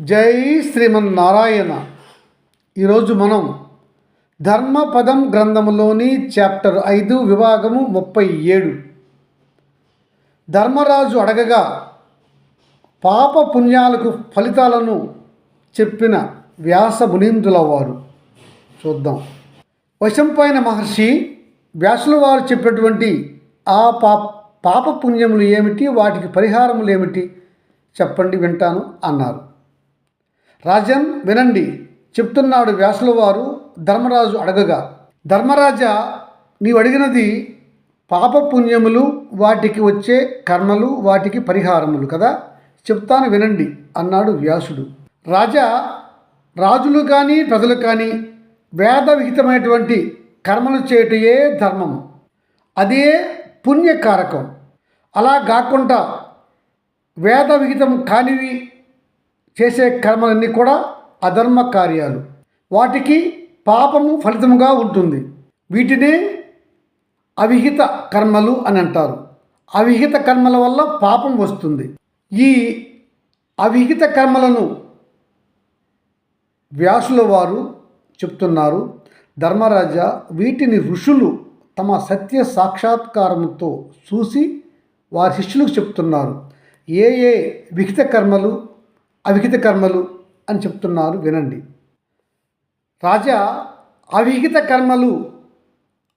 జై శ్రీమన్నారాయణ. ఈరోజు మనం ధర్మపదం గ్రంథములోని చాప్టర్ ఐదు విభాగము ముప్పై ఏడు. ధర్మరాజు అడగగా పాప పుణ్యాలకు ఫలితాలను చెప్పిన వ్యాస మునీందుల వారు చూద్దాం వశంపైన మహర్షి వ్యాసుల వారు చెప్పినటువంటి ఆ పా పాప పుణ్యములు ఏమిటి వాటికి పరిహారములు ఏమిటి చెప్పండి వింటాను అన్నారు. రాజన్ వినండి చెప్తున్నాడు వ్యాసుల వారు ధర్మరాజు అడగగా. ధర్మరాజా నీవు అడిగినది పాపపుణ్యములు వాటికి వచ్చే కర్మలు వాటికి పరిహారములు కదా? చెప్తాను వినండి అన్నాడు వ్యాసుడు. రాజా రాజులు కానీ ప్రజలు కానీ వేద విహితమైనటువంటి కర్మలు చేయటయే ధర్మం అదే పుణ్యకారకం. అలా కాకుండా వేద విహితం కానివి చేసే కర్మలన్నీ కూడా అధర్మ కార్యాలు. వాటికి పాపము ఫలితముగా ఉంటుంది. వీటినే అవిహిత కర్మలు అని అంటారు. అవిహిత కర్మల వల్ల పాపం వస్తుంది. ఈ అవిహిత కర్మలను వ్యాసుల వారు చెప్తున్నారు. ధర్మరాజ వీటిని ఋషులు తమ సత్య సాక్షాత్కారంతో చూసి వారి శిష్యులకు చెప్తున్నారు. ఏ ఏ విహిత కర్మలు అవిహిత కర్మలు అని చెప్తున్నారు వినండి. రాజా అవిహిత కర్మలు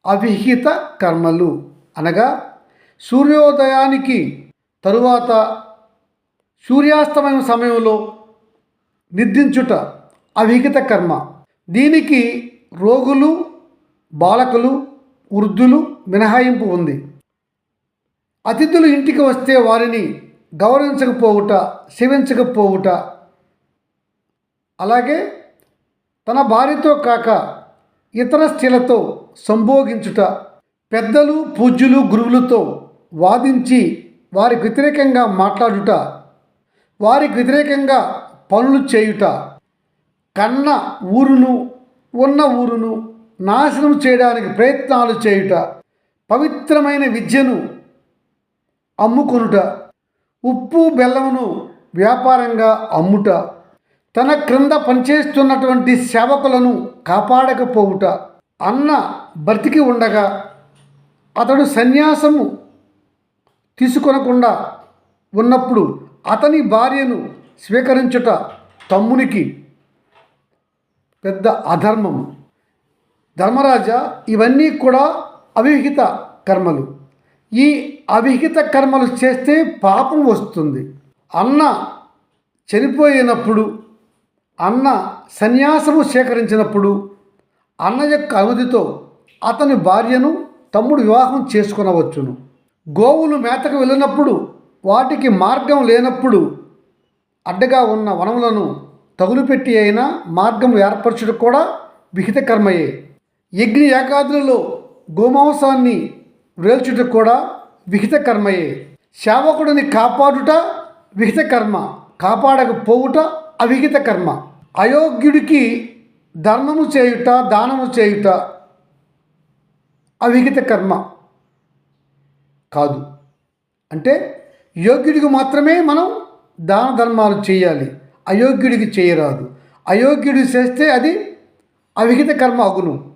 అవిహిత కర్మలు అనగా సూర్యోదయానికి తరువాత సూర్యాస్తమయం సమయంలో నిద్రించుట అవిహిత కర్మ. దీనికి రోగులు బాలకులు వృద్ధులు మినహాయింపు ఉంది. అతిథులు ఇంటికి వస్తే వారిని గౌరవించకపోవుట సేవించకపోవుట. అలాగే తన భార్యతో కాక ఇతర స్త్రీలతో సంభోగించుట పెద్దలు పూజ్యులు గురువులతో వాదించి వారికి వ్యతిరేకంగా మాట్లాడుట వారికి వ్యతిరేకంగా పనులు చేయుట కన్న ఊరును ఉన్న ఊరును నాశనం చేయడానికి ప్రయత్నాలు చేయుట పవిత్రమైన విద్యను అమ్ముకొనుట. ఉప్పు బెల్లమును వ్యాపారంగా అమ్ముట తన క్రింద పనిచేస్తున్నటువంటి సేవకులను కాపాడకపోవుట అన్న బ్రతికి ఉండగా అతడు సన్యాసము తీసుకొనకుండా ఉన్నప్పుడు అతని భార్యను స్వీకరించుట తమ్మునికి పెద్ద అధర్మం ధర్మరాజా ఇవన్నీ కూడా అవిహిత కర్మలు. ఈ అవిహిత కర్మలు చేస్తే పాపం వస్తుంది. అన్న చనిపోయినప్పుడు అన్న సన్యాసము సేకరించినప్పుడు అన్న యొక్క అనుమతితో అతని భార్యను తమ్ముడు వివాహం చేసుకునవచ్చును. గోవులు మేతకు వెళ్ళినప్పుడు వాటికి మార్గం లేనప్పుడు అడ్డగా ఉన్న వనములను తగులుపెట్టి అయినా మార్గం ఏర్పరచుడు కూడా విహిత కర్మయే. యజ్ఞ ఏకాదులలో గోమాంసాన్ని వేల్చుట కూడా విహిత కర్మయే సేవకుడిని కాపాడుట విహిత కర్మ కాపాడకపోవుట అవిహిత కర్మ అయోగ్యుడికి ధర్మము చేయుట దానము చేయుట అవిహిత కర్మ కాదు. అంటే యోగ్యుడికి మాత్రమే మనం దాన ధర్మాలు చేయాలి. అయోగ్యుడికి చేయరాదు. అయోగ్యుడు చేస్తే అది అవిహిత కర్మ అగును.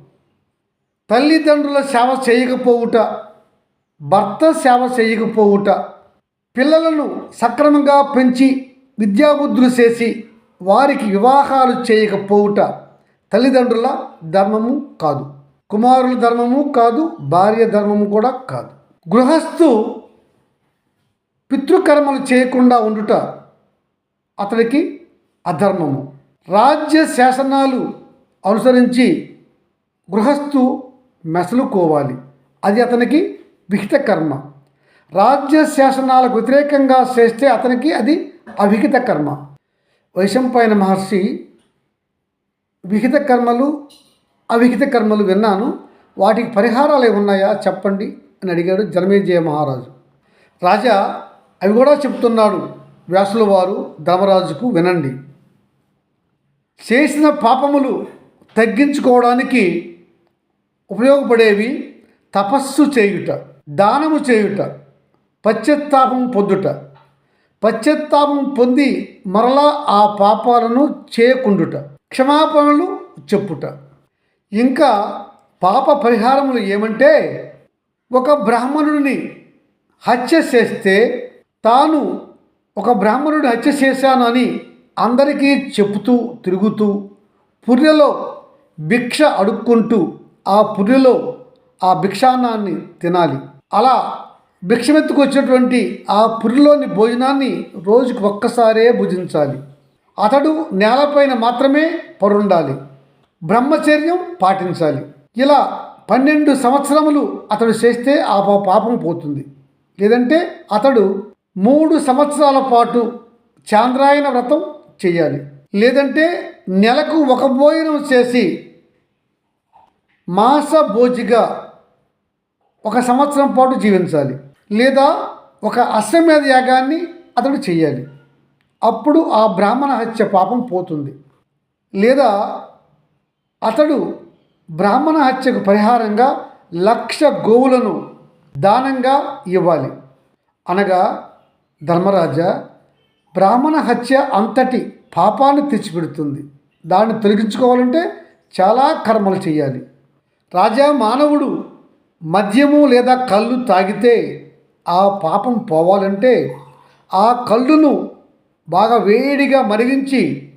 తల్లిదండ్రుల సేవ చేయకపోవుట భర్త సేవ చేయకపోవుట పిల్లలను సక్రమంగా పెంచి విద్యాబుద్ధులు చేసి వారికి వివాహాలు చేయకపోవుట తల్లిదండ్రుల ధర్మము కాదు కుమారుల ధర్మము కాదు భార్య ధర్మము కూడా కాదు. గృహస్థు పితృకర్మలు చేయకుండా ఉండుట అతడికి అధర్మము. రాజ్య శాసనాలు అనుసరించి గృహస్థు మెసలుకోవాలి. అది అతనికి విహిత కర్మ. రాజ్య శాసనాలకు వ్యతిరేకంగా చేస్తే అతనికి అది అవిహిత కర్మ. వైశంపాయన మహర్షి విహిత కర్మలు అవిహిత కర్మలు విన్నాను. వాటికి పరిహారాలు ఉన్నాయా చెప్పండి అని అడిగాడు జనమేజయ మహారాజు. రాజా అవి కూడా చెప్తున్నాడు వ్యాసుల వారు ధర్మరాజుకు వినండి. చేసిన పాపములు తగ్గించుకోవడానికి ఉపయోగపడేవి తపస్సు చేయుట. దానము చేయుట పశ్చత్తాపం పొందుట. పశ్చాత్తాపం పొంది మరలా ఆ పాపాలను చేయకుండుట క్షమాపణలు చెప్పుట. ఇంకా పాప పరిహారములు ఏమంటే ఒక బ్రాహ్మణుడిని హత్య చేస్తే తాను ఒక బ్రాహ్మణుడిని హత్య చేశాను అని అందరికీ చెబుతూ తిరుగుతూ పుర్రెలో భిక్ష అడుక్కుంటూ ఆ పుర్రెలో ఆ భిక్షాన్నాన్ని తినాలి. అలా భిక్షమెత్తుకు వచ్చినటువంటి ఆ పురిలోని భోజనాన్ని రోజుకు ఒక్కసారే భుజించాలి. అతడు నేలపైన మాత్రమే పరుండాలి బ్రహ్మచర్యం పాటించాలి. ఇలా పన్నెండు సంవత్సరములు అతడు చేస్తే ఆ పా- పాపం పోతుంది. లేదంటే అతడు మూడు సంవత్సరాల పాటు చాంద్రాయన వ్రతం చేయాలి. లేదంటే నెలకు ఒక భోజనం చేసి మాస భోజిగా ఒక సంవత్సరం పాటు జీవించాలి. లేదా ఒక అశ్వమేధ యాగాన్ని అతడు చేయాలి అప్పుడు ఆ బ్రాహ్మణ హత్య పాపం పోతుంది. లేదా అతడు బ్రాహ్మణ హత్యకు పరిహారంగా లక్ష గోవులను దానంగా ఇవ్వాలి. అనగా ధర్మరాజా బ్రాహ్మణ హత్య అంతటి పాపాన్ని తెచ్చిపెడుతుంది. దాన్ని తొలగించుకోవాలంటే చాలా కర్మలు చేయాలి రాజా మానవుడు మద్యము లేదా కళ్ళు తాగితే ఆ పాపం పోవాలంటే ఆ కళ్ళును బాగా వేడిగా మరిగించి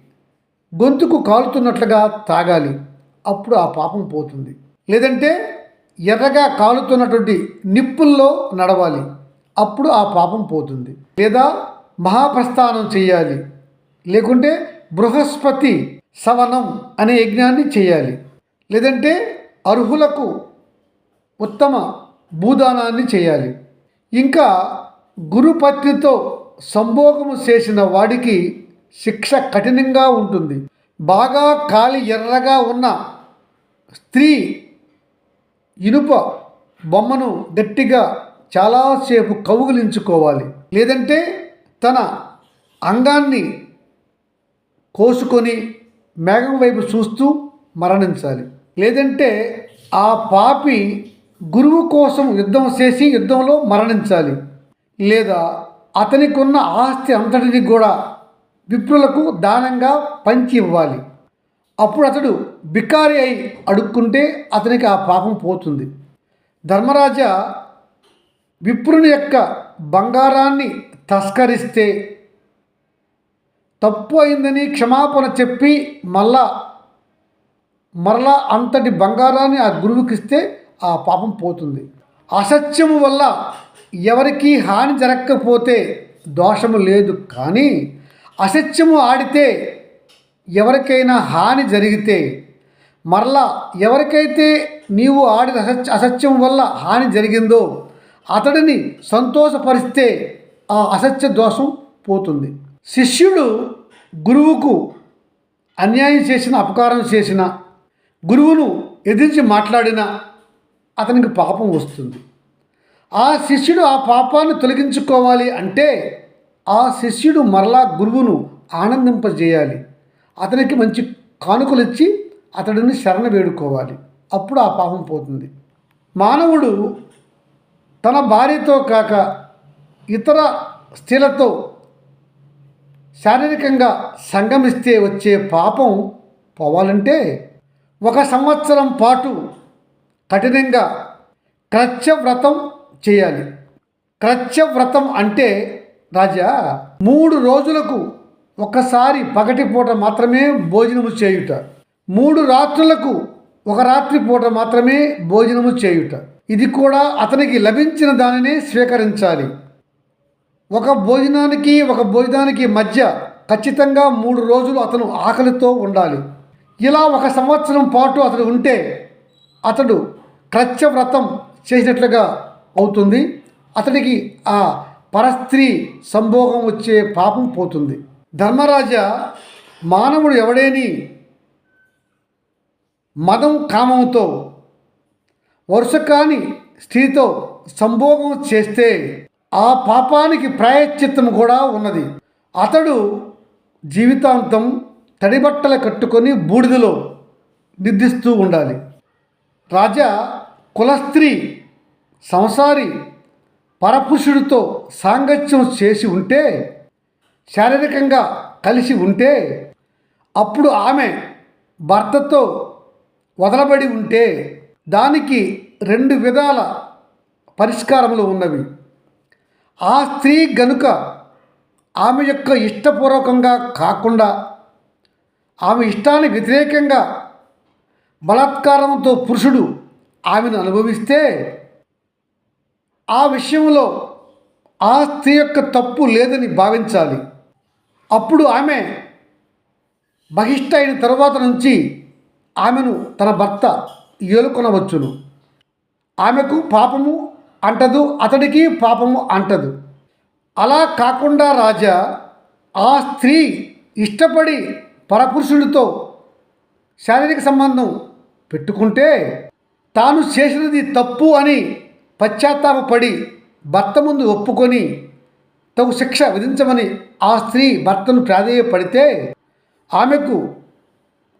గొంతుకు కాలుతున్నట్లుగా తాగాలి. అప్పుడు ఆ పాపం పోతుంది. లేదంటే ఎర్రగా కాలుతున్నటువంటి నిప్పుల్లో నడవాలి. అప్పుడు ఆ పాపం పోతుంది. లేదా మహాప్రస్థానం చేయాలి. లేకుంటే బృహస్పతి సవనం అనే యజ్ఞాన్ని చేయాలి. లేదంటే అర్హులకు ఉత్తమ భూదానాన్ని చేయాలి. ఇంకా గురుపత్నితో సంభోగము చేసిన వాడికి శిక్ష కఠినంగా ఉంటుంది. బాగా కాలి ఎర్రగా ఉన్న స్త్రీ ఇనుప బొమ్మను గట్టిగా చాలాసేపు కౌగిలించుకోవాలి. లేదంటే తన అంగాన్ని కోసుకొని మేఘం వైపు చూస్తూ మరణించాలి. లేదంటే ఆ పాపి గురువు కోసం యుద్ధం చేసి యుద్ధంలో మరణించాలి. లేదా అతనికి ఉన్న ఆస్తి అంతటిని కూడా విప్రులకు దానంగా పంచి ఇవ్వాలి. అప్పుడు అతడు బికారి అయి అడుక్కుంటే అతనికి ఆ పాపం పోతుంది. ధర్మరాజా విప్రుని యొక్క బంగారాన్ని తస్కరిస్తే తప్పు అయిందని క్షమాపణ చెప్పి మళ్ళా మరలా అంతటి బంగారాన్ని ఆ గురువుకి ఇస్తే ఆ పాపం పోతుంది. అసత్యము వల్ల ఎవరికి హాని జరగకపోతే దోషము లేదు. కానీ అసత్యము ఆడితే ఎవరికైనా హాని జరిగితే మరలా ఎవరికైతే నీవు ఆడిన అసత్య అసత్యం వల్ల హాని జరిగిందో అతడిని సంతోషపరిస్తే ఆ అసత్య దోషం పోతుంది. శిష్యుడు గురువుకు అన్యాయం చేసిన అపకారం చేసిన గురువును ఎదిరించి మాట్లాడినా అతనికి పాపం వస్తుంది. ఆ శిష్యుడు ఆ పాపాన్ని తొలగించుకోవాలి అంటే ఆ శిష్యుడు మరలా గురువును ఆనందింపజేయాలి. అతనికి మంచి కానుకలు ఇచ్చి అతడిని శరణ వేడుకోవాలి. అప్పుడు ఆ పాపం పోతుంది. మానవుడు తన భార్యతో కాక ఇతర స్త్రీలతో శారీరకంగా సంగమిస్తే వచ్చే పాపం పోవాలంటే ఒక సంవత్సరం పాటు కఠినంగా క్రచ్చ వ్రతం చేయాలి. క్రచ్చ వ్రతం అంటే రాజా మూడు రోజులకు ఒకసారి పగటిపూట మాత్రమే భోజనము చేయుట. మూడు రాత్రులకు ఒక రాత్రి పూట మాత్రమే భోజనము చేయుట. ఇది కూడా అతనికి లభించిన దానినే స్వీకరించాలి. ఒక భోజనానికి ఒక భోజనానికి మధ్య ఖచ్చితంగా మూడు రోజులు అతను ఆకలితో ఉండాలి. ఇలా ఒక సంవత్సరం పాటు అతడు ఉంటే అతడు క్రత్య వ్రతం చేసినట్లుగా అవుతుంది. అతడికి ఆ పరస్త్రీ సంభోగం వచ్చే పాపం పోతుంది. ధర్మరాజా మానవుడు ఎవడేని మదం కామంతో వరుస కాని స్త్రీతో సంభోగం చేస్తే ఆ పాపానికి ప్రాయశ్చిత్తం కూడా ఉన్నది. అతడు జీవితాంతం తడిబట్టలు కట్టుకొని బూడిదలో నిద్రిస్తూ ఉండాలి. రాజా కులస్త్రీ సంసారి పరపురుషుడితో సాంగత్యం చేసి ఉంటే శారీరకంగా కలిసి ఉంటే అప్పుడు ఆమె భర్తతో వదలబడి ఉంటే దానికి రెండు విధాల పరిష్కారములు ఉన్నవి. ఆ స్త్రీ గనుక ఆమె యొక్క ఇష్టపూర్వకంగా కాకుండా ఆమె ఇష్టానికి వ్యతిరేకంగా బలాత్కారంతో పురుషుడు ఆమెను అనుభవిస్తే ఆ విషయంలో ఆ స్త్రీ యొక్క తప్పు లేదని భావించాలి. అప్పుడు ఆమె బహిష్ట అయిన తర్వాత నుంచి ఆమెను తన భర్త ఏలుకొనవచ్చును. ఆమెకు పాపము అంటదు అతడికి పాపము అంటదు. అలా కాకుండా రాజా ఆ స్త్రీ ఇష్టపడి పరపురుషుడితో శారీరక సంబంధం పెట్టుకుంటే తాను చేసినది తప్పు అని పశ్చాత్తాపడి భర్త ముందు ఒప్పుకొని తగు శిక్ష విధించమని ఆ స్త్రీ భర్తను ప్రాధేయపడితే ఆమెకు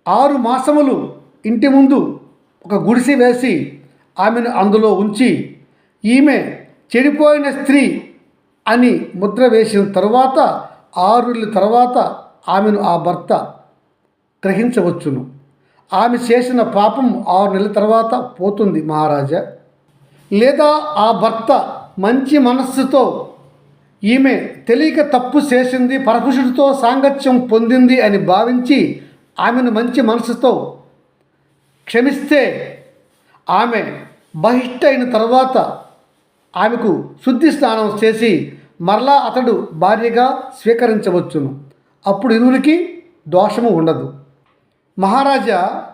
ఆరు మాసములు ఇంటి ముందు ఒక గుడిసె వేసి ఆమెను అందులో ఉంచి ఈమె చెడిపోయిన స్త్రీ అని ముద్ర వేసిన తరువాత ఆరు తర్వాత ఆమెను ఆ భర్త గ్రహించవచ్చును. ఆమె చేసిన పాపం ఆరు నెలల తర్వాత పోతుంది మహారాజా. లేదా ఆ భర్త మంచి మనస్సుతో ఈమె తెలియక తప్పు చేసింది పరపురుషుడితో సాంగత్యం పొందింది అని భావించి ఆమెను మంచి మనసుతో క్షమిస్తే ఆమె బహిష్ట అయిన తర్వాత ఆమెకు శుద్ధి స్నానం చేసి మరలా అతడు భార్యగా స్వీకరించవచ్చును. అప్పుడు ఇరువురికి దోషము ఉండదు. మహారాజా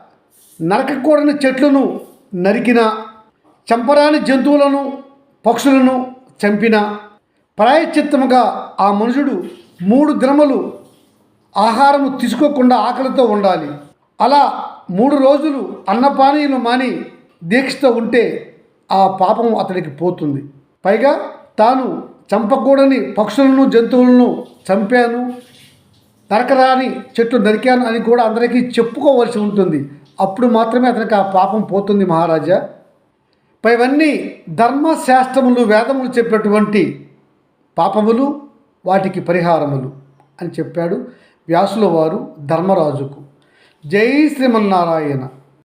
నరకకూడని చెట్లను నరికిన చంపరాని జంతువులను పక్షులను చంపిన ప్రాయశ్చిత్తముగా ఆ మనుషుడు మూడు దినములు ఆహారము తీసుకోకుండా ఆకలితో ఉండాలి. అలా మూడు రోజులు అన్నపానీయులు మాని దీక్షతో ఉంటే ఆ పాపం అతడికి పోతుంది. పైగా తాను చంపకూడని పక్షులను జంతువులను చంపాను. నరకరాని చెట్లు నరికాను అని కూడా అందరికీ చెప్పుకోవలసి ఉంటుంది. అప్పుడు మాత్రమే అతనికి ఆ పాపం పోతుంది మహారాజా. పైవన్నీ ధర్మశాస్త్రములు వేదములు చెప్పినటువంటి పాపములు వాటికి పరిహారములు అని చెప్పాడు వ్యాసుల వారు ధర్మరాజుకు. జై శ్రీమన్నారాయణ.